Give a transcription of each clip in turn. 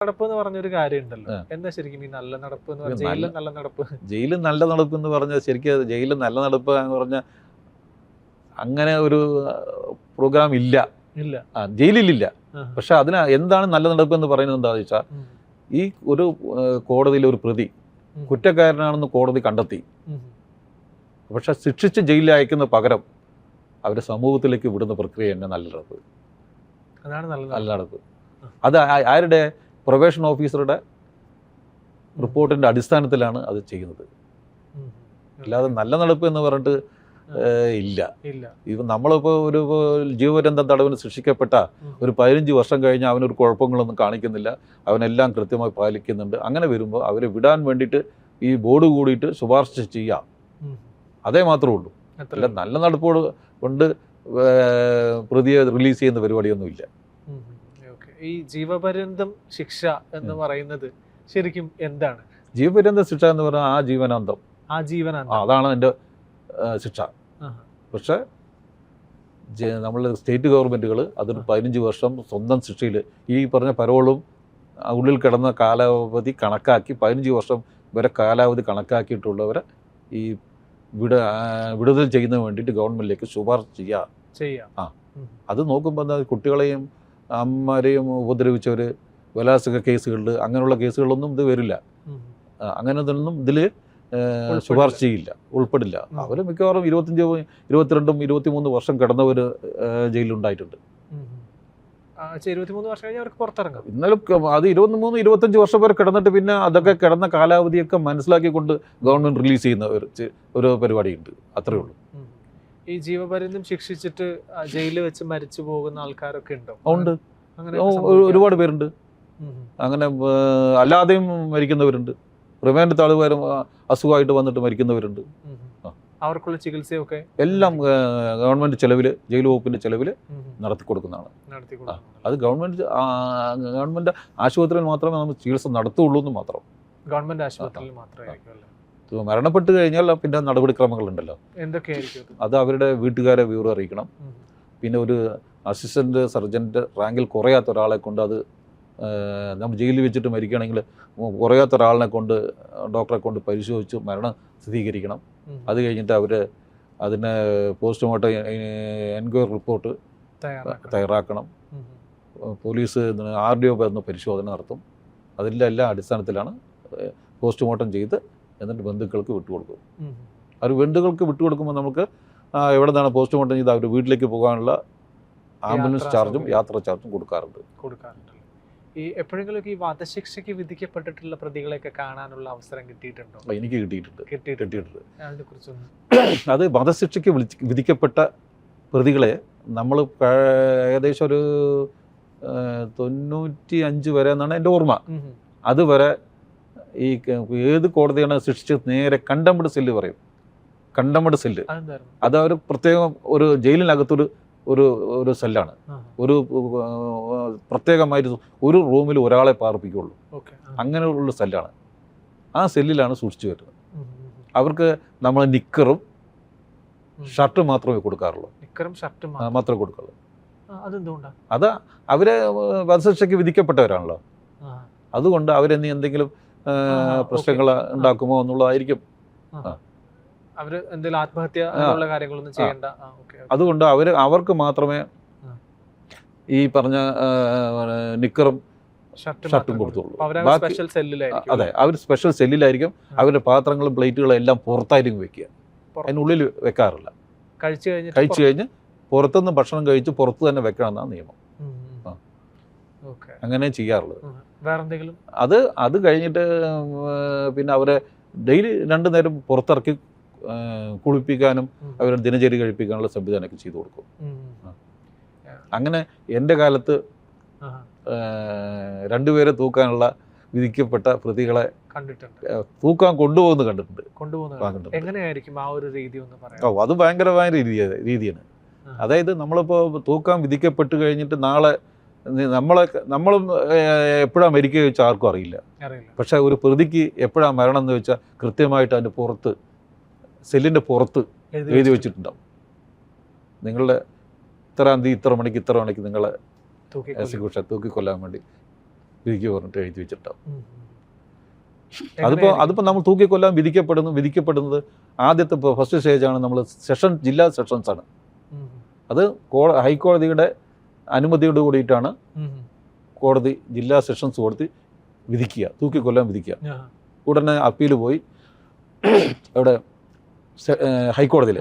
നടപ്പ് എന്ന് പറഞ്ഞൊരു കാര്യം ഉണ്ടല്ലോ എന്താ ശരിക്കും ഈ നല്ല നടപ്പ് എന്ന് പറഞ്ഞാൽ നല്ല- ജയിലിൽ നല്ല നടപ്പ്? ജയിലിൽ നല്ല നടപ്പ് എന്ന് പറഞ്ഞാൽ ശരിക്കും ജയിലിൽ നല്ല നടപ്പ് എന്ന് പറഞ്ഞാൽ അങ്ങനെ ഒരു പ്രോഗ്രാം ഇല്ല. ഇല്ല. ജയിലിലില്ല. പക്ഷെ അതിന് എന്താണ് നല്ല നടപ്പ് എന്ന് പറയുന്നത് എന്താണെന്ന് വെച്ചാൽ ഈ ഒരു കോടതിയിലെ ഒരു പ്രതി കുറ്റക്കാരനാണെന്ന് കോടതി കണ്ടെത്തി. പക്ഷെ ശിക്ഷിച്ച് ജയിലിൽ അയക്കുന്ന പകരം അവരെ സമൂഹത്തിലേക്ക് വിടുന്ന പ്രക്രിയ തന്നെ നല്ല നടപ്പ്. അതാണ് നല്ല. നടപ്പ്. അത് ആരുടെ? പ്രൊബേഷൻ ഓഫീസറുടെ റിപ്പോർട്ടിന്റെ അടിസ്ഥാനത്തിലാണ് അത് ചെയ്യുന്നത്. അല്ലാതെ നല്ല നടപ്പ് എന്ന് പറഞ്ഞിട്ട് ഇല്ല. ഇപ്പം നമ്മളിപ്പോൾ ഒരു ജീവപര്യന്തം തടവിന് ശിക്ഷിക്കപ്പെട്ട ഒരു പതിനഞ്ച് വർഷം കഴിഞ്ഞ് അവനൊരു കുഴപ്പങ്ങളൊന്നും കാണിക്കുന്നില്ല. അവനെല്ലാം കൃത്യമായി പാലിക്കുന്നുണ്ട്. അങ്ങനെ വരുമ്പോൾ അവരെ വിടാൻ വേണ്ടിയിട്ട് ഈ ബോർഡ് കൂടിയിട്ട് ശുപാർശ ചെയ്യാം. അതേ മാത്രമേ ഉള്ളൂ. അല്ല നല്ല നടപ്പോട് കൊണ്ട് പ്രതിയെ റിലീസ് ചെയ്യുന്ന പരിപാടിയൊന്നുമില്ല. ഈ ജീവപര്യന്തം ശിക്ഷ എന്ന് പറയുന്നത് ശരിക്കും എന്താണ്? ജീവപര്യന്ത ശിക്ഷ എന്ന് പറഞ്ഞാൽ ആ ജീവനാന്തം. ആ ജീവനാന്തം. അതാണ് എന്റെ ശിക്ഷ. പക്ഷേ നമ്മൾ സ്റ്റേറ്റ് ഗവൺമെന്റുകൾ അതൊരു പതിനഞ്ച് വർഷം സ്വന്തം ശിക്ഷയിൽ ഈ പറഞ്ഞ പരോളും ഉള്ളിൽ കിടന്ന കാലാവധി കണക്കാക്കി പതിനഞ്ച് വർഷം വരെ കാലാവധി കണക്കാക്കിയിട്ടുള്ളവരെ ഈ വിട വിടുതൽ ചെയ്യുന്നതിന് വേണ്ടിയിട്ട് ഗവൺമെന്റിലേക്ക് ശുപാർശ ചെയ്യുക ചെയ്യുക ആ. അത് നോക്കുമ്പോൾ കുട്ടികളെയും അമ്മമാരെയും ഉപദ്രവിച്ചവർ ബലാത്സംഗ കേസുകളിൽ അങ്ങനെയുള്ള കേസുകളൊന്നും ഇത് വരില്ല. അങ്ങനെതൊന്നും ഇതിൽ. ശുപാർശ ചെയ്യില്ല ഉൾപ്പെടില്ല. അവർ മിക്കവാറും ഇരുപത്തഞ്ച് ഇരുപത്തിരണ്ടും ഇരുപത്തിമൂന്ന് വർഷം കിടന്നവർ ജയിലുണ്ടായിട്ടുണ്ട് ഇന്നലും അത് ഇരുപത്തിമൂന്ന് ഇരുപത്തഞ്ച് വർഷം വരെ കിടന്നിട്ട് പിന്നെ അതൊക്കെ കിടന്ന കാലാവധിയൊക്കെ മനസ്സിലാക്കിക്കൊണ്ട് ഗവൺമെന്റ് റിലീസ് ചെയ്യുന്ന ഒരു പരിപാടിയുണ്ട്. അത്രയേ ഉള്ളൂ. ഈ ജീവപര്യന്തം ശിക്ഷിച്ചിട്ട് ജയിലിൽ വെച്ച് മരിച്ചു പോകുന്ന ആൾക്കാരൊക്കെ ഉണ്ടോ? ഉണ്ട്. അങ്ങനെ ഒരുപാട് പേരുണ്ട്. അങ്ങനെ അല്ലാതെയും മരിക്കുന്നവരുണ്ട്. റിമാൻഡ് താളുകാരും അസുഖമായിട്ട് വന്നിട്ട് മരിക്കുന്നവരുണ്ട്. അവർക്കുള്ള ചികിത്സയൊക്കെ? എല്ലാം ഗവൺമെന്റ് ചെലവിൽ ജയിൽ വകുപ്പിന്റെ ചെലവിൽ ഉം. നടത്തി കൊടുക്കുന്നതാണ്. അത് ഗവൺമെന്റ് ഗവൺമെന്റ് ആശുപത്രിയിൽ മാത്രമേ നമ്മൾ ചികിത്സ നടത്തുള്ളൂ എന്ന് മാത്രം. ഗവൺമെന്റ് ആശുപത്രിയിൽ മാത്രമേ മരണപ്പെട്ട് കഴിഞ്ഞാൽ പിന്നെ നടപടിക്രമങ്ങൾ ഉണ്ടല്ലോ എന്തൊക്കെയായിരിക്കും അത്? അവരുടെ വീട്ടുകാരെ വിവരം അറിയിക്കണം. പിന്നെ ഒരു അസിസ്റ്റന്റ് സർജന്റ് റാങ്കിൽ കുറയാത്ത ഒരാളെ കൊണ്ട് അത് നമ്മൾ ജയിലിൽ വെച്ചിട്ട് മരിക്കുകയാണെങ്കിൽ കുറയാത്ത ഒരാളിനെ കൊണ്ട് ഡോക്ടറെ കൊണ്ട് പരിശോധിച്ച് മരണം സ്ഥിരീകരിക്കണം. അത് കഴിഞ്ഞിട്ട് അവർ അതിന് പോസ്റ്റ്മോർട്ടം എൻക്വയറി റിപ്പോർട്ട് തയ്യാറാക്കണം. തയ്യാറാക്കണം. പോലീസ് ആർ ഡി ഒ പരിശോധന നടത്തും. അതിന്റെ എല്ലാ അടിസ്ഥാനത്തിലാണ് പോസ്റ്റ്മോർട്ടം ചെയ്ത് എന്നിട്ട് ബന്ധുക്കൾക്ക് വിട്ടുകൊടുക്കും. അവർ ബന്ധുക്കൾക്ക് വിട്ടുകൊടുക്കുമ്പോൾ നമുക്ക് എവിടെ നിന്നാണ് പോസ്റ്റ്മോർട്ടം ചെയ്ത് അവർ വീട്ടിലേക്ക് പോകാനുള്ള ആംബുലൻസ് ചാർജും യാത്ര ചാർജും കൊടുക്കാറുണ്ട്. ഈ എപ്പോഴെങ്കിലും ഈ വധശിക്ഷയ്ക്ക് വിധിക്കപ്പെട്ടിട്ടുള്ള പ്രതികളെയൊക്കെ കാണാനുള്ള അവസരം കിട്ടിയിട്ടുണ്ടോ? എനിക്ക് കിട്ടിയിട്ടുണ്ട്. കിട്ടിയിട്ടുണ്ട്. അത് വധശിക്ഷയ്ക്ക് വിധിക്കപ്പെട്ട പ്രതികളെ നമ്മൾ ഏകദേശം ഒരു തൊണ്ണൂറ്റി അഞ്ച് വരെ എന്നാണ് എന്റെ ഓർമ്മ. അതുവരെ ഈ ഏത് കോടതിയാണ് ശിക്ഷിച്ചത് നേരെ കണ്ടംപട് സെല്ല് പറയും. Condemned cell. അത് ഒരു പ്രത്യേകം ഒരു ജയിലിനകത്തൊരു ഒരു ഒരു സെല്ലാണ്. ഒരു പ്രത്യേകമായിട്ട് ഒരു റൂമിൽ ഒരാളെ പാർപ്പിക്കുള്ളൂ. അങ്ങനെയുള്ള സെല്ലാണ്. ആ സെല്ലിലാണ് സൂക്ഷിച്ചു വരുന്നത്. അവർക്ക് നമ്മൾ നിക്കറും ഷർട്ടും മാത്രമേ കൊടുക്കാറുള്ളൂ. നിക്കറും ഷർട്ടും മാത്രമേ കൊടുക്കാറുള്ളൂ. അത് അവരെ വധശിക്ഷയ്ക്ക് വിധിക്കപ്പെട്ടവരാണല്ലോ. അതുകൊണ്ട് അവരെന്നി പ്രശ്നങ്ങൾ ഉണ്ടാക്കുമോ എന്നുള്ളതായിരിക്കും. അവർ എന്തെങ്കിലും ആത്മഹത്യ കാര്യങ്ങളൊന്നും ചെയ്യണ്ട. അതുകൊണ്ട് അവർ അവർക്ക് മാത്രമേ ഈ പറഞ്ഞ നിക്കറും ഷർട്ട് കൊടുത്തുള്ളൂ. അതെ അവർ സ്പെഷ്യൽ സെല്ലിലായിരിക്കും അവരുടെ പാത്രങ്ങളും പ്ലേറ്റുകളും എല്ലാം പുറത്തായിരിക്കും വെക്കുക. അതിനുള്ളിൽ വെക്കാറില്ല. കഴിച്ചു കഴിഞ്ഞിട്ട് കഴിച്ചു കഴിഞ്ഞ് പുറത്തുനിന്ന് ഭക്ഷണം കഴിച്ച് പുറത്ത് തന്നെ വെക്കണം എന്നാണ് നിയമം. അങ്ങനെ ചെയ്യാറുള്ളത്. വേറെന്തെങ്കിലും? അത് അത് കഴിഞ്ഞിട്ട് പിന്നെ അവരെ ഡെയിലി രണ്ടു നേരം പുറത്തിറക്കി കുളിപ്പിക്കാനും. അവരെ ദിനചര്യ കഴിപ്പിക്കാനുള്ള സംവിധാനമൊക്കെ ചെയ്തു കൊടുക്കും. അങ്ങനെ എന്റെ കാലത്ത് രണ്ടുപേരെ തൂക്കാനുള്ള വിധിക്കപ്പെട്ട പ്രതികളെ കണ്ടിട്ടുണ്ട്. തൂക്കാൻ കൊണ്ടുപോകുന്നത് കണ്ടിട്ടുണ്ട്. കൊണ്ടുപോകുന്നത് എങ്ങനെയായിരിക്കും ആ ഒരു രീതി ഒന്ന് ഓ അത് ഭയങ്കരമായ രീതി രീതിയാണ്. അതായത് നമ്മളിപ്പോൾ തൂക്കാൻ വിധിക്കപ്പെട്ട് കഴിഞ്ഞിട്ട് നാളെ നമ്മളെ നമ്മളും എപ്പോഴാണ് മരിക്കുക ചോദിച്ചാൽ ആർക്കും അറിയില്ല. പക്ഷെ ഒരു പ്രതിക്ക് എപ്പോഴാണ് മരണം എന്ന് വെച്ചാൽ കൃത്യമായിട്ട് അതിന്റെ പുറത്ത് സെല്ലിന്റെ പുറത്ത് എഴുതി വെച്ചിട്ടുണ്ടാവും. നിങ്ങളുടെ ഇത്രാം തീയതി ഇത്ര മണിക്ക് ഇത്ര മണിക്ക് നിങ്ങളെ. എക്സിക്യൂഷൻ തൂക്കിക്കൊല്ലാൻ വേണ്ടി വിധിക്ക് പറഞ്ഞിട്ട് എഴുതി വെച്ചിട്ടുണ്ടാവും. അതിപ്പോൾ? അതിപ്പോൾ നമ്മൾ തൂക്കിക്കൊല്ലാൻ വിധിക്കപ്പെടുന്നു വിധിക്കപ്പെടുന്നത് ആദ്യത്തെ ഫസ്റ്റ് സ്റ്റേജാണ് നമ്മൾ സെഷൻ ജില്ലാ സെഷൻസ് ആണ്. അത് കോ ഹൈക്കോടതിയുടെ അനുമതിയോട് കൂടിയിട്ടാണ്. കോടതി ജില്ലാ സെഷൻസ് കോടതി വിധിക്കുക തൂക്കിക്കൊല്ലാൻ വിധിക്കുക. ഉടനെ അപ്പീൽ പോയി. അവിടെ ഹൈക്കോടതിയിൽ.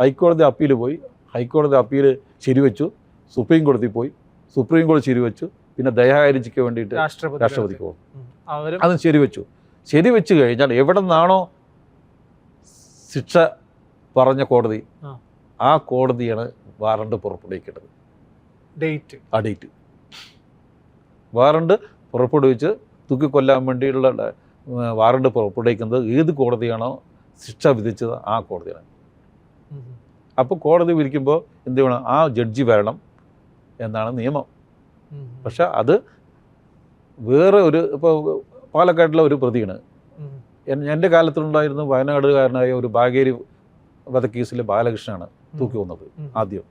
ഹൈക്കോടതി അപ്പീൽ പോയി. ഹൈക്കോടതി അപ്പീൽ ശരിവെച്ചു. സുപ്രീം കോടതി പോയി. സുപ്രീം കോടതി ശരിവെച്ചു. പിന്നെ ദയാഹരിജിക്ക് വേണ്ടിയിട്ട് രാഷ്ട്രപതി രാഷ്ട്രപതിക്ക് പോകും. അത് അതും ശരിവെച്ചു. ശരിവെച്ച് കഴിഞ്ഞാൽ എവിടെ നിന്നാണോ ശിക്ഷ പറഞ്ഞ കോടതി. ആ കോടതിയാണ് വാറണ്ട് പുറപ്പെടുവിക്കേണ്ടത്. ഡേറ്റ്. ആ ഡേറ്റ്. വാറണ്ട് പുറപ്പെടുവിച്ച് തൂക്കിക്കൊല്ലാൻ വേണ്ടിയുള്ള വാറണ്ട് പുറപ്പെടുവിക്കുന്നത് ഏത് കോടതിയാണോ ശിക്ഷ വിധിച്ചത് ആ കോടതിയാണ്. അപ്പോൾ കോടതി വിധിക്കുമ്പോൾ എന്ത് വേണം ആ ജഡ്ജി വരണം എന്നാണ് നിയമം. പക്ഷെ അത് വേറെ ഒരു ഇപ്പോൾ പാലക്കാട്ടിലെ ഒരു പ്രതിയാണ്. എൻ- എന്റെ കാലത്തുണ്ടായിരുന്ന വയനാടുകാരനായ ഒരു ബാഗേരി വധക്കേസിലെ ബാലകൃഷ്ണനാണ് തൂക്കി വന്നത് ആദ്യം.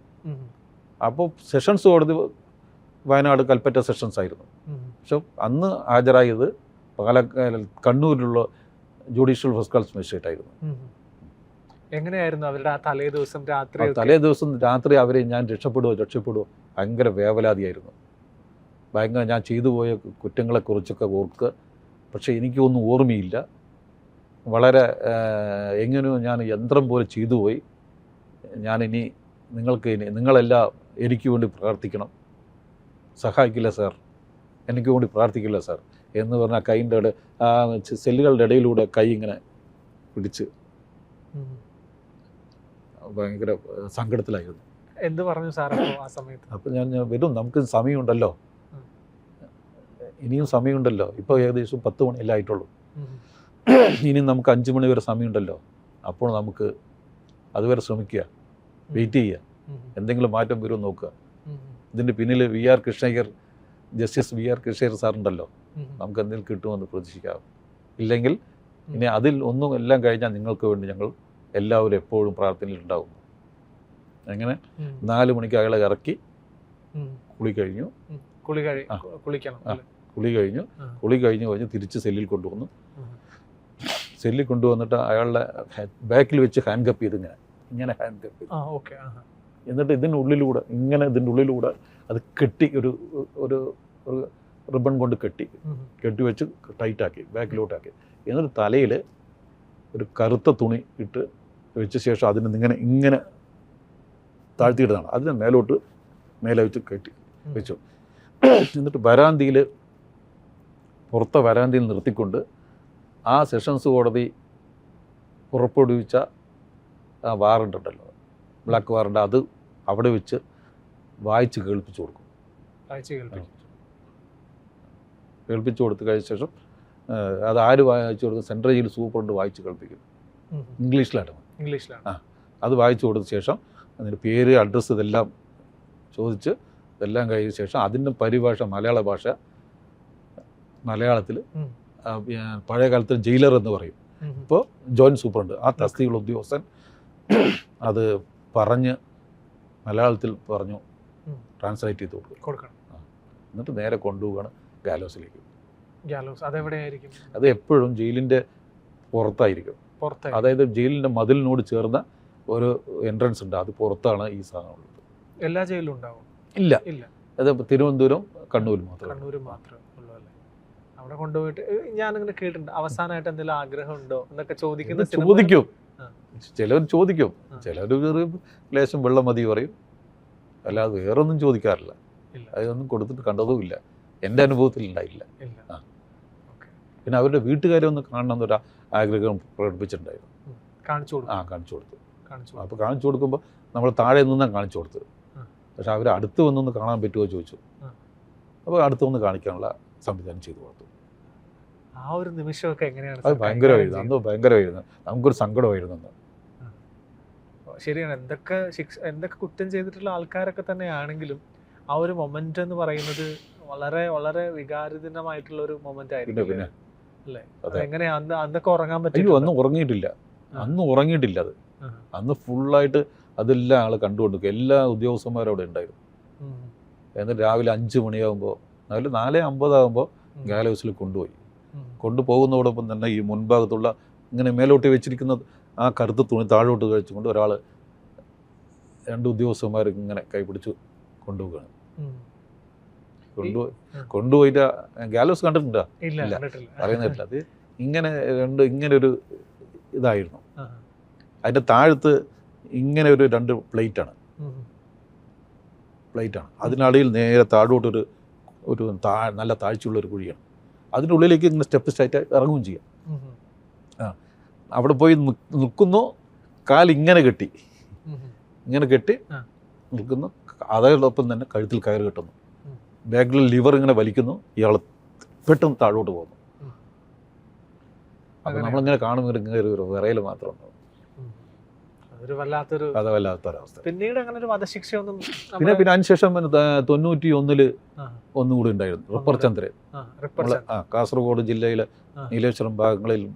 അപ്പോൾ സെഷൻസ് കോടതി വയനാട് കൽപ്പറ്റ സെഷൻസ് ആയിരുന്നു. പക്ഷെ അന്ന് ഹാജരായത് പാലക്കാട് കണ്ണൂരിലുള്ള ജുഡീഷ്യൽ ഫസ്റ്റ് ക്ലാസ് മജിസ്ട്രേറ്റ് ആയിരുന്നു. എങ്ങനെയായിരുന്നു അവരുടെ ആ തലേ ദിവസം രാത്രി തലേ ദിവസം രാത്രി അവരെ ഞാൻ രക്ഷപ്പെടുവോ രക്ഷപ്പെടുവോ ഭയങ്കര വേവലാതിയായിരുന്നു. ഭയങ്കര ഞാൻ ചെയ്തു പോയ കുറ്റങ്ങളെക്കുറിച്ചൊക്കെ ഓർക്ക് പക്ഷേ എനിക്കൊന്നും ഓർമ്മയില്ല. വളരെ എങ്ങനെയോ ഞാൻ യന്ത്രം പോലെ ചെയ്തു പോയി. ഞാനിനി നിങ്ങൾക്ക് ഇനി നിങ്ങളെല്ലാം എനിക്ക് വേണ്ടി പ്രാർത്ഥിക്കണം. സഹായിക്കില്ല സാർ എനിക്ക് വേണ്ടി പ്രാർത്ഥിക്കില്ല സാർ എന്ന് പറഞ്ഞ കൈന്റെ ഇട ആ സെല്ലുകളുടെ ഇടയിലൂടെ കൈ ഇങ്ങനെ പിടിച്ച് ഭയങ്കര സങ്കടത്തിലായിരുന്നു. എന്ത് പറഞ്ഞു സാർ ആ സമയത്ത്? അപ്പം ഞാൻ വരും നമുക്ക് സമയമുണ്ടല്ലോ. ഇനിയും സമയമുണ്ടല്ലോ. ഇപ്പോൾ ഏകദേശം പത്ത് മണിയല്ലേ ആയിട്ടുള്ളൂ. ഇനി ഇനിയും നമുക്ക് അഞ്ച് മണി വരെ സമയമുണ്ടല്ലോ. അപ്പോൾ നമുക്ക് അതുവരെ ശ്രമിക്കുക. വെയിറ്റ് ചെയ്യുക. എന്തെങ്കിലും മാറ്റം വരുമോ നോക്കുക. ഇതിന്റെ പിന്നിൽ V R Krishnaiyer justice V R Krishnaiyer സാറുണ്ടല്ലോ. നമുക്ക് എന്തെങ്കിലും കിട്ടുമെന്ന് പ്രതീക്ഷിക്കാം. ഇല്ലെങ്കിൽ ഇനി അതിൽ ഒന്നും എല്ലാം കഴിഞ്ഞാൽ നിങ്ങൾക്ക് വേണ്ടി ഞങ്ങൾ എല്ലാവരും എപ്പോഴും പ്രാർത്ഥനയിലുണ്ടാവും അങ്ങനെ. നാല് മണിക്ക് അയാളെ ഇറക്കി കുളി കഴിഞ്ഞു. കുളി കഴിഞ്ഞു കുളിക്കണം കുളി കഴിഞ്ഞു. കുളി കഴിഞ്ഞ് കഴിഞ്ഞ് തിരിച്ച് സെല്ലിൽ കൊണ്ടുവന്നു. സെല്ലിൽ കൊണ്ടുവന്നിട്ട് അയാളുടെ ബാക്കിൽ വെച്ച് ഹാൻഡ് കപ്പ് ചെയ്ത് ഇങ്ങനെ. ഇങ്ങനെ ഹാൻഡ് കപ്പ് ചെയ്തു എന്നിട്ട് ഇതിന്റെ ഉള്ളിലൂടെ ഇങ്ങനെ ഇതിന്റെ ഉള്ളിലൂടെ അത് കെട്ടി ഒരു ഒരു ഒരു റിബൺ കൊണ്ട് കെട്ടി കെട്ടി വെച്ച് ടൈറ്റാക്കി ബാക്കിലോട്ടാക്കി. എന്നിട്ട് തലയിൽ ഒരു കറുത്ത തുണി ഇട്ട് വെച്ച ശേഷം അതിനെ ഇങ്ങനെ ഇങ്ങനെ താഴ്ത്തിയിടുന്നതാണ്. അതിന് മേലോട്ട് മേലെ വെച്ച് കെട്ടി വെച്ചു. എന്നിട്ട് വരാന്തിയിൽ പുറത്തെ വരാന്തിയിൽ നിർത്തിക്കൊണ്ട് ആ സെഷൻസ് കോടതി പുറപ്പെടുവിച്ച ആ വാറണ്ട് ഉണ്ടല്ലോ ബ്ലാക്ക് വാറണ്ട് അത് അവിടെ വെച്ച് വായിച്ച് കേൾപ്പിച്ചു കൊടുക്കും. കേൾപ്പിക്കും. കേൾപ്പിച്ചു കൊടുത്തു കഴിഞ്ഞ ശേഷം അത് ആര് വായിച്ചു കൊടുക്കും സെൻട്രൽ ജയിൽ സൂപ്രണ്ട് വായിച്ച് കേൾപ്പിക്കും. ഇംഗ്ലീഷിലാണ്. ഇംഗ്ലീഷിലാണ്. ആ. അത് വായിച്ചു കൊടുത്ത ശേഷം അതിന്റെ പേര് അഡ്രസ്സ് ഇതെല്ലാം ചോദിച്ച് ഇതെല്ലാം കഴിഞ്ഞ ശേഷം അതിന്റെ പരിഭാഷ മലയാള ഭാഷ മലയാളത്തിൽ പഴയ കാലത്ത് ജയിലർ എന്ന് പറയും. ഇപ്പോൾ ജോയിന്റ് സൂപ്രണ്ട്. ആ തസ്തികൾ ഉദ്യോഗസ്ഥൻ അത് പറഞ്ഞ് മലയാളത്തിൽ പറഞ്ഞു ട്രാൻസ്ലേറ്റ് ചെയ്ത് കൊടുക്കും. കൊടുക്കണം. എന്നിട്ട് നേരെ കൊണ്ടുപോവുകയാണ് ഗാലോസിലേക്ക്. ഗാലോസ് അതെവിടെയായിരിക്കും? അത് എപ്പോഴും ജയിലിന്റെ പുറത്തായിരിക്കും. പുറത്തായി അതായത് ജയിലിന്റെ മതിലിനോട് ചേർന്ന ഒരു എൻട്രൻസ് ഉണ്ട്. അത് പുറത്താണ് ഈ സാധനം ഉള്ളത്. എല്ലാ ജയിലിലും ഉണ്ടാവും? ഇല്ല. ഇല്ല. അത് തിരുവനന്തപുരം കണ്ണൂർ മാത്രം കണ്ണൂർ മാത്രം അവിടെ കൊണ്ടുപോയിട്ട് ഞാൻ ഞാനിങ്ങനെ കേട്ടിട്ടുണ്ട്. അവസാനമായിട്ട് എന്തെങ്കിലും ആഗ്രഹം ഉണ്ടോ എന്നൊക്കെ ചോദിക്കുന്ന സിനിമ- ചോദിക്കും. ചിലർ ചോദിക്കും. ചിലർ ചെറിയ ലേശം വെള്ളം മതി പറയും. അല്ലാതെ വേറൊന്നും ചോദിക്കാറില്ല. അതൊന്നും കൊടുത്തിട്ട് കണ്ടതും ഇല്ല എന്റെ അനുഭവത്തിൽ ഉണ്ടായില്ല. ആ. പിന്നെ അവരുടെ വീട്ടുകാരെ ഒന്ന് കാണണം എന്നൊരു ആഗ്രഹം പ്രകടിപ്പിച്ചിട്ടുണ്ടായിരുന്നു. കാണിച്ചു ആ കാണിച്ചു കൊടുത്തു. അപ്പോൾ കാണിച്ചു കൊടുക്കുമ്പോൾ നമ്മൾ താഴെ നിന്നാണ് കാണിച്ചു കൊടുത്തത്. പക്ഷെ അവർ അടുത്ത് വന്നൊന്ന് കാണാൻ പറ്റുമോ ചോദിച്ചു. അപ്പോൾ അടുത്ത് വന്ന് കാണിക്കാനുള്ള സംവിധാനം ചെയ്തു കൊടുത്തു. ആ ഒരു നിമിഷമൊക്കെ എങ്ങനെയാണ് അത് ഭയങ്കരമായിരുന്നു അന്ന് ഭയങ്കരമായിരുന്നു നമുക്കൊരു സങ്കടമായിരുന്നു അന്ന്? ശരിയാണ്. എന്തൊക്കെ ശിക്ഷ എന്തൊക്കെ കുറ്റം ചെയ്തിട്ടുള്ള ആൾക്കാരൊക്കെ തന്നെയാണെങ്കിലും ആ ഒരു മൊമെന്റ് എന്ന് പറയുന്നത് വളരെ വളരെ വികാരജനമായിട്ടുള്ള ഒരു മൊമെന്റ് ആയിരുന്നു ആയിരിക്കും. പിന്നെ അല്ലേ. എങ്ങനെയാ അന്ന് അന്നൊക്കെ ഉറങ്ങാൻ പറ്റും അന്ന് ഉറങ്ങിയിട്ടില്ല. അന്ന് ഉറങ്ങിയിട്ടില്ല അത്. അന്ന് ഫുള്ളായിട്ട് അതെല്ലാം ആൾ കണ്ടുകൊണ്ടിരിക്കും എല്ലാ ഉദ്യോഗസ്ഥന്മാരും അവിടെ ഉണ്ടായിരുന്നു. എന്നിട്ട് രാവിലെ അഞ്ച് മണിയാകുമ്പോൾ അതിൽ നാല് അമ്പതാകുമ്പോൾ. ഗാലഹൗസിൽ കൊണ്ടുപോയി. കൊണ്ടുപോകുന്നതോടൊപ്പം തന്നെ ഈ മുൻഭാഗത്തുള്ള ഇങ്ങനെ മേലോട്ട് വെച്ചിരിക്കുന്ന ആ കറുത്ത തുണി താഴോട്ട് കഴിച്ചുകൊണ്ട് ഒരാൾ രണ്ട് ഉദ്യോഗസ്ഥന്മാർ ഇങ്ങനെ കൈപിടിച്ച് കൊണ്ടുപോവുകയാണ്. കൊണ്ടുപോയി. കൊണ്ടുപോയിട്ട് ഗാലോസ് കണ്ടിട്ടുണ്ടോ ഇല്ല പറയുന്നില്ല അത് ഇങ്ങനെ രണ്ട് ഇങ്ങനെ ഒരു ഇതായിരുന്നു ആ. അതിന്റെ താഴത്ത് ഇങ്ങനെ ഒരു രണ്ട് പ്ലേറ്റാണ്. പ്ലേറ്റാണ് അതിനടിയിൽ നേരെ താഴോട്ടൊരു ഒരു താ നല്ല താഴ്ചയുള്ള ഒരു കുഴിയാണ് അതിന്റെ ഉള്ളിലേക്ക് ഇങ്ങനെ സ്റ്റെപ്പ് സ്റ്റായിട്ട് ഇറങ്ങുകയും ചെയ്യാം ഉം. അവിടെ പോയി നിൽക്കുന്നു. കാൽ ഇങ്ങനെ കെട്ടി. ഇങ്ങനെ കെട്ടി. നിൽക്കുന്നു. അതോടൊപ്പം തന്നെ കഴുത്തിൽ കയറ് കെട്ടുന്നു. ബാഗിൽ ബാക്കിൽ ലിവർ ഇങ്ങനെ വലിക്കുന്നു. ഇയാൾ പെട്ടെന്ന് താഴോട്ട് പോകുന്നു. അപ്പം. നമ്മളിങ്ങനെ കാണുമ്പോൾ ഇങ്ങനെ ഒരു- വിറയിൽ മാത്രം ഉണ്ടാവും. അത് വല്ലാത്തൊരവസ്ഥ പിന്നീട് അങ്ങനെ ഒരു വധശിക്ഷയൊന്നും പിന്നെ പിന്നെ അതിനുശേഷം തൊണ്ണൂറ്റി ഒന്നിൽ ഒന്നുകൂടി കൂടി ഉണ്ടായിരുന്നു. റിപ്പർ ചന്ദ്രൻ. ആ, കാസർഗോഡ് ജില്ലയിലെ നീലേശ്വരം ഭാഗങ്ങളിൽ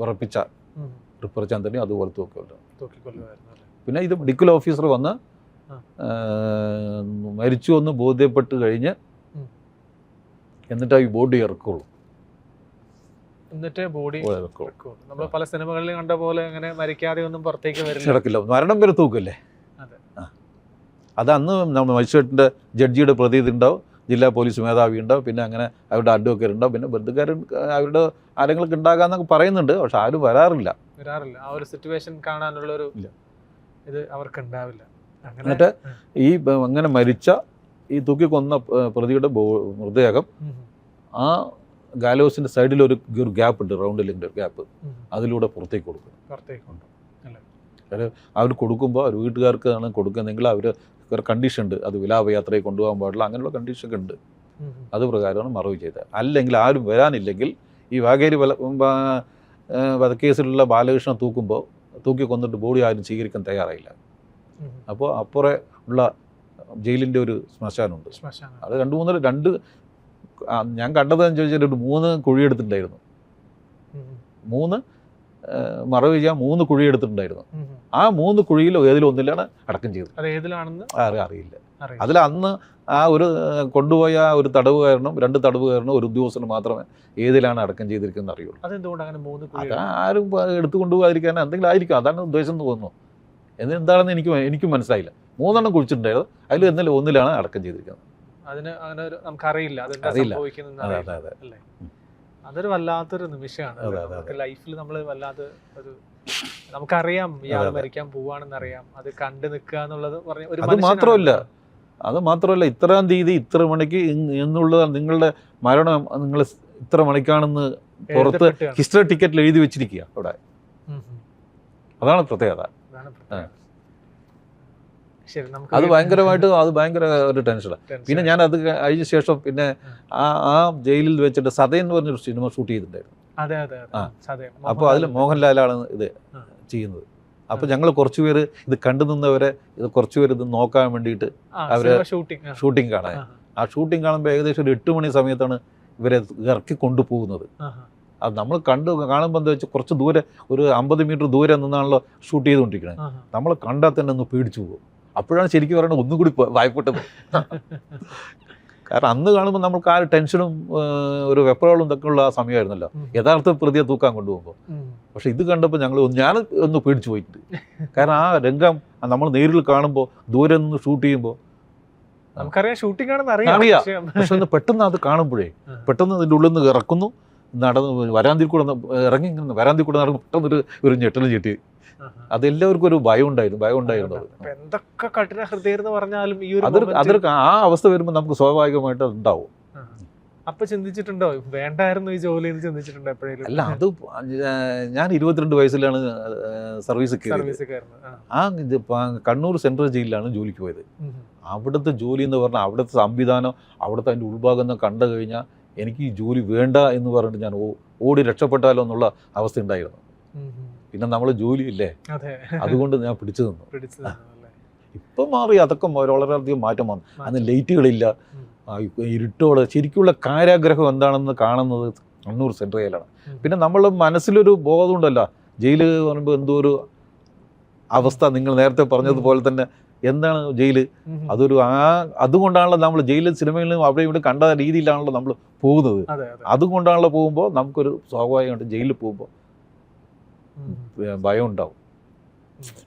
ഉറപ്പിച്ച. റിപ്പർ ചന്ദ്രനെ അതുപോലെ തൂക്കിക്കൊല്ലും പിന്നെ ഇത് മെഡിക്കൽ ഓഫീസർ വന്ന് മരിച്ചു എന്ന് ബോധ്യപ്പെട്ട് കഴിഞ്ഞ് എന്നിട്ട് ഈ ബോഡി ഇറക്കുള്ളൂ. എന്നിട്ട് ബോഡി നമ്മൾ പല സിനിമകളിലും കണ്ട പോലെ അങ്ങനെ മരിക്കാതെ ഒന്നും പുറത്തേക്ക് വരില്ല. ഇറക്കില്ല മരണം വരെ തൂക്കല്ലേ. അത്. അന്ന് നമ്മൾ മജിസ്ട്രേറ്റിന്റെ ജഡ്ജിയുടെ പ്രതീതി ഉണ്ടാവും. ജില്ലാ പോലീസ് മേധാവി ഉണ്ടാവും പിന്നെ അങ്ങനെ അവരുടെ അഡ്വക്കേറ്റ് ഉണ്ടാവും പിന്നെ ബന്ധുക്കാരൻ അവരുടെ ആരെങ്കിലും ഉണ്ടാകാന്നൊക്കെ പറയുന്നുണ്ട്. പക്ഷെ ആരും വരാറില്ല. വരാറില്ല. ആ ഒരു സിറ്റുവേഷൻ കാണാനുള്ള ഒരു. ഇത് അവർക്ക് ഉണ്ടാവില്ല എന്നിട്ട് ഈ അങ്ങനെ മരിച്ച ഈ തൂക്കി കൊന്ന പ്രതിയുടെ മൃതദേഹം ആ ഗാലോസിന്റെ സൈഡിൽ ഒരു ഒരു ഗ്യാപ്പ് ഉണ്ട് റൗണ്ട് ഒരു ഗ്യാപ്പ്. അതിലൂടെ പുറത്തേക്ക് കൊടുക്കും. പുറത്തേക്ക് അവർ കൊടുക്കുമ്പോൾ അവർ വീട്ടുകാർക്കാണ് കൊടുക്കുന്നതെങ്കിൽ അവർ ഒരു കണ്ടീഷൻ ഉണ്ട്. അത് വിലാപയാത്രയെ കൊണ്ടുപോകാൻ പാടില്ല അങ്ങനെയുള്ള കണ്ടീഷനൊക്കെ ഉണ്ട്. അത് പ്രകാരമാണ് മറവ് ചെയ്തത്. അല്ലെങ്കിൽ ആരും വരാനില്ലെങ്കിൽ ഈ വാഗേരി വല വധക്കേസിലുള്ള ബാലകൃഷ്ണൻ തൂക്കുമ്പോൾ തൂക്കി കൊന്നിട്ട് ബോഡി ആരും സ്വീകരിക്കാൻ തയ്യാറായില്ല. അപ്പോൾ അപ്പുറേ ഉള്ള ജയിലിന്റെ ഒരു ശ്മശാനമുണ്ട് ശ്മശാനം അത് രണ്ട് മൂന്ന് രണ്ട് ഞാൻ ഞാൻ കണ്ടതെന്ന് ചോദിച്ചാൽ ഒരു മൂന്ന് കുഴിയെടുത്തിട്ടുണ്ടായിരുന്നു മൂന്ന് മറവ് ചെയ്യാൻ മൂന്ന് കുഴിയെടുത്തിട്ടുണ്ടായിരുന്നു. ആ മൂന്ന് കുഴിയിലോ ഏതിലോ ഒന്നിലാണ് അടക്കം ചെയ്തത്. അത് ഏതിലാണെന്ന് അറിയില്ല. അറിയാം അതിൽ അന്ന് ആ ഒരു കൊണ്ടുപോയ ആ ഒരു തടവുകാരനും രണ്ട് തടവുകാരനും ഒരു ഉദ്യോഗസ്ഥന് മാത്രമേ ഏതിലാണ് അടക്കം ചെയ്തിരിക്കുന്നത് അറിയുള്ളൂ. അതെന്തുകൊണ്ട് അങ്ങനെ മൂന്ന് അത് ആരും എടുത്തു കൊണ്ടുപോകാതിരിക്കാൻ എന്തെങ്കിലും ആയിരിക്കും. അതാണ് ഉദ്ദേശം എന്ന് തോന്നുന്നു. എന്താണെന്ന് എനിക്ക് എനിക്കും മനസ്സിലായില്ല. മൂന്നെണ്ണം കുഴിച്ചിട്ടുണ്ടായിരുന്നു. അതിൽ എന്നാലും ഒന്നിലാണ് അടക്കം ചെയ്തിരിക്കുന്നത്. അതിന് അങ്ങനെ ഒരു നമുക്കറിയില്ല അറിയില്ല. അതെ അതെ അതെ. അതൊരു വല്ലാത്തൊരു നിമിഷമാണ്. ലൈഫിൽ നമ്മൾ വല്ലാത്ത ഒരു നമുക്കറിയാം ഇയാൾ. മരിക്കാൻ പോവാണെന്ന് അറിയാം അത് കണ്ടു നിൽക്കുക എന്നുള്ളത് പറഞ്ഞ ഒരു അത്. മാത്രമല്ല. അത് മാത്രമല്ല ഇത്രാം തീയതി ഇത്ര മണിക്ക് എന്നുള്ളത് നിങ്ങളുടെ മരണം നിങ്ങൾ ഇത്ര മണിക്കാണെന്ന് പുറത്ത് ഹിസ്റ്ററി ടിക്കറ്റിൽ എഴുതി വെച്ചിരിക്കുക അവിടെ. അതാണ് പ്രത്യേകത. അത് ഭയങ്കരമായിട്ട് അത് ഭയങ്കര ഒരു ടെൻഷനാണ്. പിന്നെ ഞാൻ അത് കഴിഞ്ഞ ശേഷം പിന്നെ ആ. ആ ജയിലിൽ വെച്ചിട്ട് സതയെന്ന് പറഞ്ഞൊരു സിനിമ ഷൂട്ട് ചെയ്തിട്ടുണ്ടായിരുന്നു. അപ്പോൾ അതിൽ മോഹൻലാലാണ് ഇത്. ചെയ്യുന്നത്. അപ്പോൾ ഞങ്ങൾ കുറച്ചുപേര് ഇത് കണ്ടു നിന്നവരെ ഇത് കുറച്ചുപേർ ഇത് നോക്കാൻ വേണ്ടിയിട്ട് അവർ ഷൂട്ടിംഗ്. കാണാൻ. ആ, ഷൂട്ടിംഗ് കാണുമ്പോൾ ഏകദേശം ഒരു എട്ട് മണി സമയത്താണ് ഇവരെ ഇറക്കി കൊണ്ടുപോകുന്നത്. അത് നമ്മൾ കണ്ട് കാണുമ്പോൾ എന്താ വെച്ചാൽ കുറച്ച് ദൂരെ ഒരു അമ്പത് മീറ്റർ ദൂരെ നിന്നാണല്ലോ ഷൂട്ട് ചെയ്തുകൊണ്ടിരിക്കുന്നത് നമ്മൾ കണ്ടാൽ തന്നെ ഒന്ന് പേടിച്ചു പോകും. അപ്പോഴാണ് ശരിക്കും പറയുന്നത് ഒന്നും കൂടി ഭയപ്പെട്ടത് കാരണം അന്ന് കാണുമ്പോൾ നമുക്ക് ആ ഒരു ടെൻഷനും ഒരു വെപ്രകളും ഇതൊക്കെ ഉള്ള ആ സമയമായിരുന്നല്ലോ. യഥാർത്ഥ പ്രതിയെ തൂക്കാൻ കൊണ്ടുപോകുമ്പോൾ. പക്ഷെ ഇത് കണ്ടപ്പോൾ ഞങ്ങൾ ഞാൻ ഒന്ന് പേടിച്ചു പോയിട്ടുണ്ട്. കാരണം ആ രംഗം നമ്മൾ നേരിൽ കാണുമ്പോൾ ദൂരെ നിന്ന് ഷൂട്ട് ചെയ്യുമ്പോൾ നമുക്കറിയാം ഷൂട്ടിംഗ് ആണെന്ന് അറിയാം. പക്ഷെ ഒന്ന് പെട്ടെന്ന് അത് കാണുമ്പോഴേ പെട്ടെന്ന് അതിന്റെ ഉള്ളിൽ നിന്ന് ഇറക്കുന്നു. നടന്ന് വരാന്തിൽ കൂടെ ഇറങ്ങി ഇങ്ങനെ വരാന്തിൽ കൂടെ നടന്ന് പെട്ടെന്ന് ഒരു ഒരു ഞെട്ടലും ആ. അതെല്ലാവർക്കും ഒരു ഭയം ഉണ്ടായിരുന്നു ഭയം ഉണ്ടായിരുന്നു. എന്തൊക്കെ കഠിന ഹൃദയം എന്ന് പറഞ്ഞാലും ഈ ഒരു അതൊരു അതൊരു ആ അവസ്ഥ വരുമ്പോൾ നമുക്ക് സ്വാഭാവികമായിട്ട് ഉണ്ടാവും അപ്പൊ ചിന്തിച്ചിട്ടുണ്ടോ? വേണ്ടായിരുന്നു ഈ ജോലി എന്ന് ചിന്തിച്ചിട്ടുണ്ടോ എപ്പോഴേലും? അല്ല അത് ഞാൻ ഇരുപത്തിരണ്ട് വയസ്സിലാണ് സർവീസ് ആ. കണ്ണൂർ സെൻട്രൽ ജയിലിലാണ് ജോലിക്ക് പോയത്. അവിടുത്തെ ജോലി എന്ന് പറഞ്ഞാൽ അവിടുത്തെ സംവിധാനം അവിടുത്തെ അതിന്റെ ഉൾഭാഗം എന്ന് കണ്ടു കഴിഞ്ഞാൽ എനിക്ക് ഈ ജോലി വേണ്ട എന്ന് പറഞ്ഞിട്ട് ഞാൻ ഓടി രക്ഷപ്പെട്ടാലോ എന്നുള്ള അവസ്ഥ ഉണ്ടായിരുന്നു. പിന്നെ നമ്മൾ ജോലിയില്ലേ? അതെ. അതുകൊണ്ട് ഞാൻ പിടിച്ചു നിന്നു. ഇപ്പൊ മാറി അതൊക്കെ വളരെയധികം മാറ്റം വന്നു. അന്ന്. ലൈറ്റുകളില്ല ഇരുട്ടോടെ ശരിക്കുള്ള കാരാഗ്രഹം എന്താണെന്ന് കാണുന്നത് കണ്ണൂർ സെൻട്രൽ ജയിലാണ് പിന്നെ നമ്മൾ മനസ്സിലൊരു ബോധമുണ്ടല്ലോ ജയിൽ പറയുമ്പോൾ എന്തോ ഒരു അവസ്ഥ നിങ്ങൾ നേരത്തെ പറഞ്ഞതുപോലെ തന്നെ എന്താണ് ജയിൽ? അതൊരു ആ അതുകൊണ്ടാണല്ലോ നമ്മൾ ജയിലും സിനിമയിലും അവിടെ ഇവിടെ കണ്ട രീതിയിലാണല്ലോ നമ്മൾ പോകുന്നത്. അതെ അതെ. അതുകൊണ്ടാണല്ലോ പോകുമ്പോൾ നമുക്കൊരു സ്വാഭാവികമായിട്ട് ജയിലിൽ പോകുമ്പോൾ. ഭയം ഉണ്ടാവും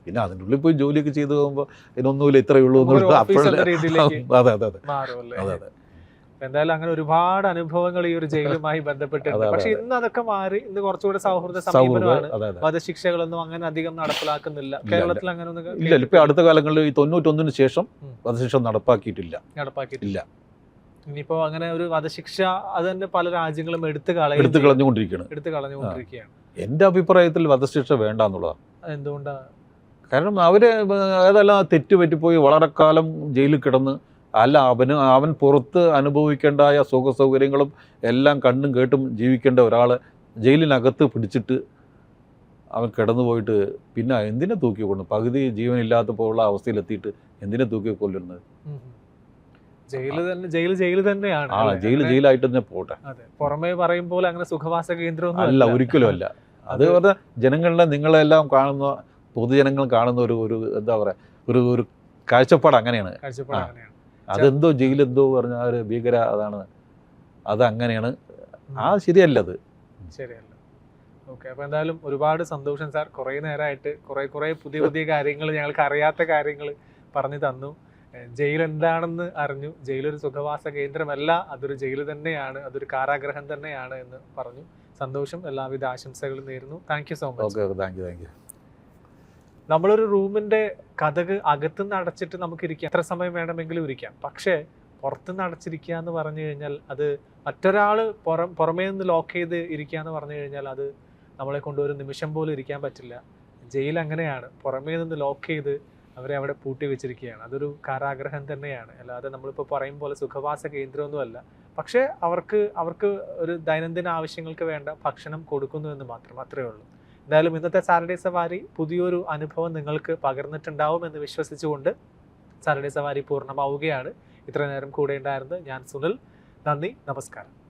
പിന്നെ അതിന്റെ ഉള്ളിൽ പോയി ജോലിയൊക്കെ ചെയ്തു പോകുമ്പോൾ ഇതിനൊന്നുമില്ല ഇത്രയേ ഉള്ളൂ എന്ന് അപ്പോഴല്ലേ അതെ അതെ അതെ. അതെ അതെ. എന്തായാലും അങ്ങനെ ഒരുപാട് അനുഭവങ്ങൾ ഈ ഒരു ജയിലുമായി ബന്ധപ്പെട്ടിട്ടുണ്ട്. പക്ഷെ ഇന്ന് അതൊക്കെ മാറി ഇന്ന് കുറച്ചുകൂടെ സൗഹൃദ സമീപനമാണ്. വധശിക്ഷകളൊന്നും അങ്ങനെ അധികം നടപ്പിലാക്കുന്നില്ല. കേരളത്തിൽ അങ്ങനെ ഒന്നും ഇല്ല ഇപ്പൊ അടുത്ത കാലങ്ങളിൽ ഈ തൊണ്ണൂറ്റൊന്നിന് ശേഷം. വധശിക്ഷ നടപ്പാക്കിയിട്ടില്ല. നടപ്പാക്കിയിട്ടില്ല. ഇനിയിപ്പോ അങ്ങനെ ഒരു വധശിക്ഷ അത് തന്നെ പല രാജ്യങ്ങളും എടുത്തു എടുത്തു കളയും കളഞ്ഞുകൊണ്ടിരിക്കുകയാണ്. എടുത്തു കളഞ്ഞുകൊണ്ടിരിക്കുകയാണ്. എന്റെ അഭിപ്രായത്തിൽ വധശിക്ഷ വേണ്ട എന്നുള്ളതാണ് എന്തുകൊണ്ടാണ് കാരണം അവർ ഏതെല്ലാം തെറ്റ് പറ്റിപ്പോയി വളരെ കാലം ജയിലിൽ കിടന്ന് അല്ല അവന് അവൻ പുറത്ത് അനുഭവിക്കേണ്ടായ സുഖ സൗകര്യങ്ങളും എല്ലാം കണ്ടും കേട്ടും ജീവിക്കേണ്ട ഒരാളെ ജയിലിനകത്ത് പിടിച്ചിട്ട് അവൻ കിടന്നു പോയിട്ട് പിന്നെ എന്തിനെ തൂക്കി കൊണ്ടു പകുതി ജീവനില്ലാത്തപ്പോഴുള്ള അവസ്ഥയിലെത്തിയിട്ട് എന്തിനെ തൂക്കി കൊല്ലുന്നത്. ജയിൽ തന്നെ തന്നെയാണ്. ആ ജയിലായിട്ട് തന്നെ പോട്ടെ. പുറമേ പറയും പോലെ അങ്ങനെ സുഖവാസ കേന്ദ്രം അല്ല ഒരിക്കലും അല്ല. അത് പറഞ്ഞാൽ ജനങ്ങളുടെ നിങ്ങളെല്ലാം കാണുന്ന പൊതുജനങ്ങൾ കാണുന്ന ഒരു ഒരു എന്താ പറയുക ഒരു ഒരു കാഴ്ചപ്പാട് അങ്ങനെയാണ്. അതെന്തോ ജയിലെന്തോ പറഞ്ഞ ഒരു ഭീകര അതാണ്. അത് അങ്ങനെയാണ്. ആ ശരിയല്ല അത്. ശരിയല്ല. ഓക്കെ അപ്പോൾ എന്തായാലും ഒരുപാട് സന്തോഷം സാർ. കുറേ നേരമായിട്ട് കുറേ കുറേ പുതിയ പുതിയ കാര്യങ്ങൾ ഞങ്ങൾക്ക് അറിയാത്ത കാര്യങ്ങൾ പറഞ്ഞു തന്നു. ജയിൽ എന്താണെന്ന് അറിഞ്ഞു. ഒരു സുഖവാസ കേന്ദ്രമല്ല അതൊരു ജയിൽ തന്നെയാണ് അതൊരു കാരാഗ്രഹം തന്നെയാണ് എന്ന് പറഞ്ഞു. സന്തോഷം എല്ലാവിധ ആശംസകളും നേരുന്നു. Thank you so much thank you thank you നമ്മളൊരു റൂമിന്റെ കഥക് അകത്തുനിന്ന് അടച്ചിട്ട് നമുക്ക് ഇരിക്കാം എത്ര സമയം വേണമെങ്കിലും ഇരിക്കാം. പക്ഷേ പുറത്തുനിന്ന് അടച്ചിരിക്കുക എന്ന് പറഞ്ഞു കഴിഞ്ഞാൽ അത് മറ്റൊരാൾ പുറം പുറമേ നിന്ന് ലോക്ക് ചെയ്ത് ഇരിക്കുക എന്ന് പറഞ്ഞു കഴിഞ്ഞാൽ അത് നമ്മളെ കൊണ്ട് ഒരു നിമിഷം പോലും ഇരിക്കാൻ പറ്റില്ല. ജയിൽ അങ്ങനെയാണ് പുറമേ നിന്ന് ലോക്ക് ചെയ്ത് അവരെ അവിടെ പൂട്ടി വെച്ചിരിക്കുകയാണ്. അതൊരു കാരാഗ്രഹം തന്നെയാണ്. അല്ലാതെ നമ്മളിപ്പോൾ പറയും പോലെ സുഖവാസ കേന്ദ്രമൊന്നുമല്ല. പക്ഷേ അവർക്ക് അവർക്ക് ഒരു ദൈനംദിന ആവശ്യങ്ങൾക്ക് വേണ്ട ഭക്ഷണം കൊടുക്കുന്നു എന്ന് മാത്രം അത്രയേ ഉള്ളൂ. എന്തായാലും ഇന്നത്തെ സാറഡേ സവാരി പുതിയൊരു അനുഭവം നിങ്ങൾക്ക് പകർന്നിട്ടുണ്ടാവും എന്ന് വിശ്വസിച്ചുകൊണ്ട് സാറഡേ സവാരി പൂർണമാവുകയാണ്. ഇത്ര നേരം കൂടെ ഉണ്ടായിരുന്നത് ഞാൻ സുനിൽ. നന്ദി നമസ്കാരം.